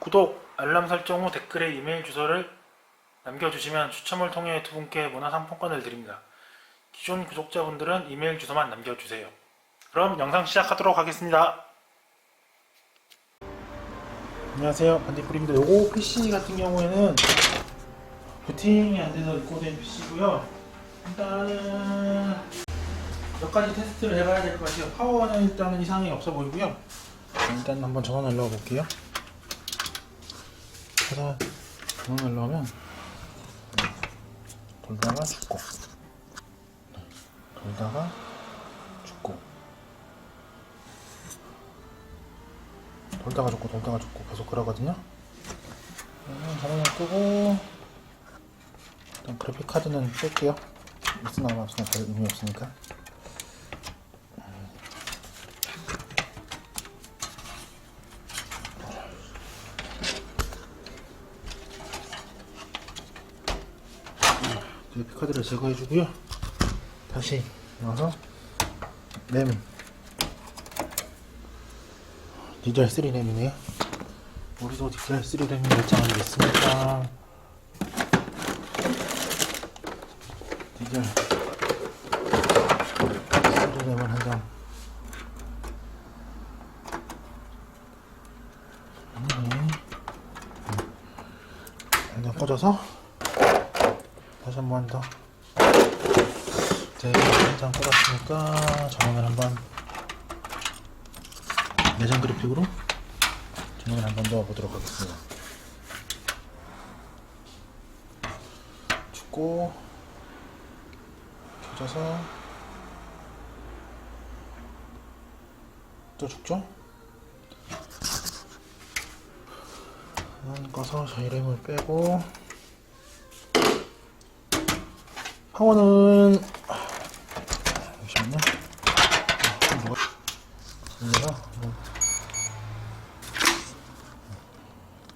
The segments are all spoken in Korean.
구독, 알람 설정 후 댓글에 이메일 주소를 남겨주시면 추첨을 통해 두 분께 문화상품권을 드립니다. 기존 구독자분들은 이메일 주소만 남겨주세요. 그럼 영상 시작하도록 하겠습니다. 안녕하세요 반딧불입니다. 요거 PC 같은 경우에는 부팅이 안 돼서 입고된 PC고요. 일단은 몇 가지 테스트를 해봐야 될 것 같아요. 파워는 일단은 이상이 없어 보이고요. 일단 한번 전원을 넣어볼게요. 그래서 전원을 넣으면 돌다가 죽고 돌다가 죽고 돌다가 죽고 돌다가 죽고 계속 그러거든요. 전원을 끄고 일단 그래픽 카드는 뺄게요. 있으나 없으나 별 의미 없으니까. 그래픽 카드를 제거해 주고요. 다시 넣어서 램 DDR3 램이네요. 우리도 DDR3 램이 결정한 게 있습니까? DDR3 램을 한 장. 한장 꽂아서 한번 더. 네, 한장 꽂았으니까 전원을 한번 내장 그래픽으로 전원을 한번 넣어보도록 하겠습니다. 죽고 켜져서 또 죽죠? 꺼서 저희램을 빼고 파워는 잠시만요.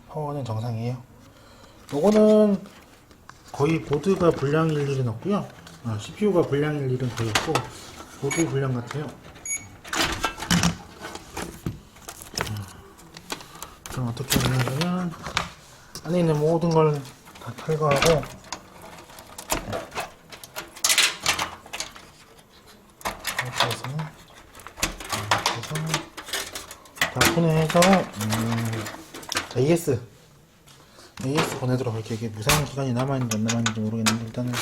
파워는 정상이에요. 요거는 거의 보드가 불량일 일은 없고요. 아, CPU가 불량일 일은 거의 없고 보드 불량 같아요. 음. 그럼 어떻게 하냐면 안에 있는 모든 걸 다 탈거하고 이렇게 해서 이렇게 해서 다 보내서 음, AS AS 보내도록 할게요. 이게 무상 기간이 남아있는지 안 남아있는지 모르겠는데 일단은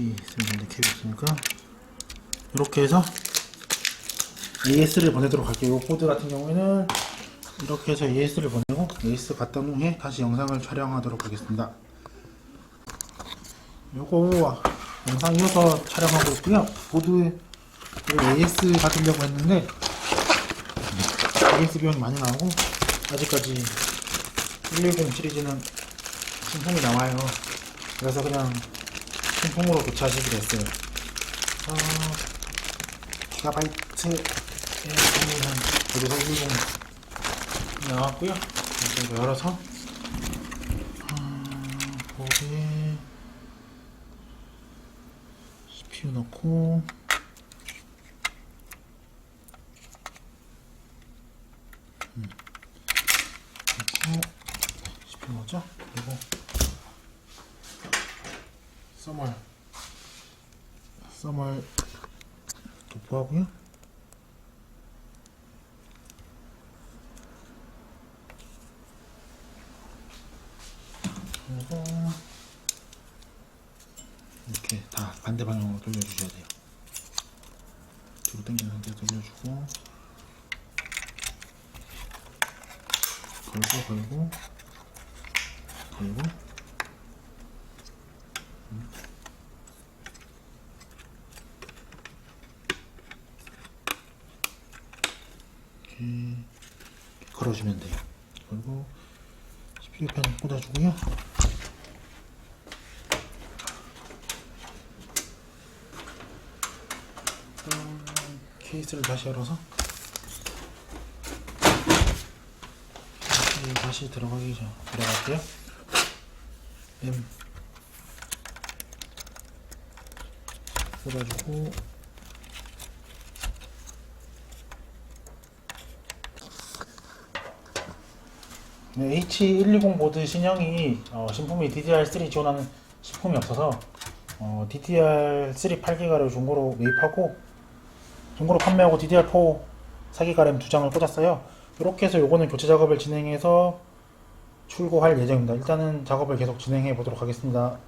이 스를 이렇게 있으니까 이렇게 해서 AS를 보내도록 할게요. 이 코드 같은 경우에는 이렇게 해서 AS를 보내고 AS 갔다 온 후에 다시 영상을 촬영하도록 하겠습니다. 요거 영상 이어서 촬영하고 있고요. 보드 AS 받으려고 했는데 AS 비용이 많이 나오고 아직까지 110 시리즈는 신품이 나와요. 그래서 그냥 신품으로 교체하시기로 했어요. 어, 기가바이트의 보면은 여기서 110 나왔고요. 이거 열어서 어, 보드 에 CPU 넣고 음. 넣고 CPU 넣죠? 그리고 써멀 써멀 도포하고요. 그리고 이렇게 다 반대 방향으로 돌려주셔야 돼요. 뒤로 당긴 상태에 돌려주고 걸고 걸고 그리고 이렇게 걸어주면 돼요. 그리고 CPU 펜을 꽂아주고요. 케이스를 다시 열어서 다시, 들어가기 전 들어갈게요. M 꽂아주고 네, H120 보드 신형이 어, 신품이 DDR3 지원하는 신품이 없어서 어, DDR3 8기가를 중고로 매입하고 중고로 판매하고 DDR4 4기가 램 두 장을 꽂았어요. 이렇게 해서 요거는 교체 작업을 진행해서 출고할 예정입니다. 일단은 작업을 계속 진행해 보도록 하겠습니다.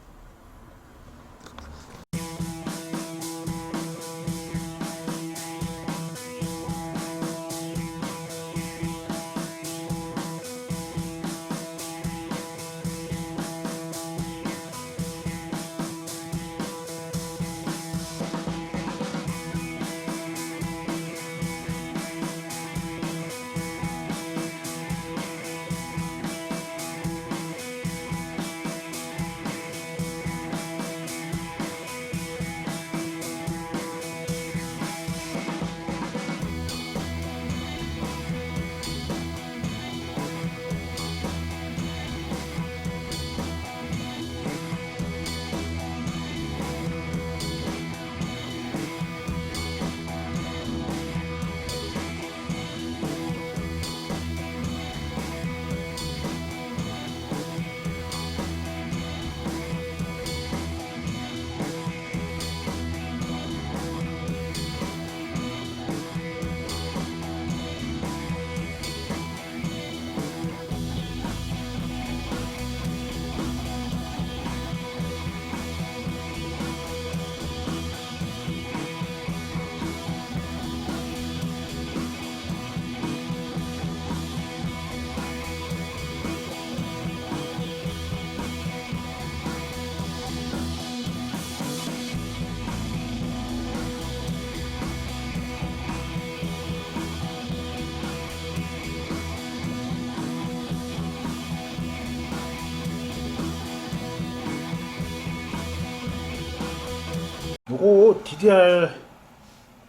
DDR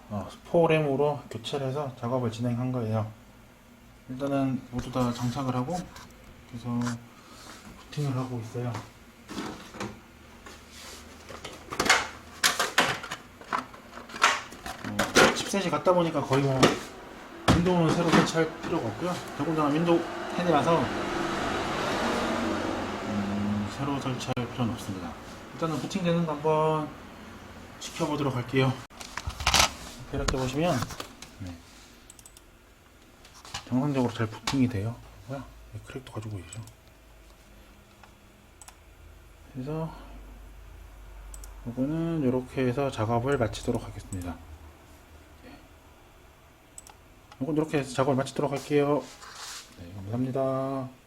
어, 4램으로 교체를 해서 작업을 진행한 거예요. 일단은 모두 다 장착을 하고 그래서 부팅을 하고 있어요. 어, 칩셋이 같다 보니까 거의 뭐 윈도우는 새로 설치할 필요가 없고요. 더군다나 윈도우 10이라서 음, 새로 설치할 필요는 없습니다. 일단은 부팅되는 거 한번 지켜보도록 할게요. 이렇게 보시면 네. 정상적으로 잘 부팅이 돼요. 뭐야? 네, 크랙도 가지고 계죠. 그래서 이거는 이렇게 해서 작업을 마치도록 하겠습니다. 이건 이렇게 해서 작업을 마치도록 할게요. 네, 감사합니다.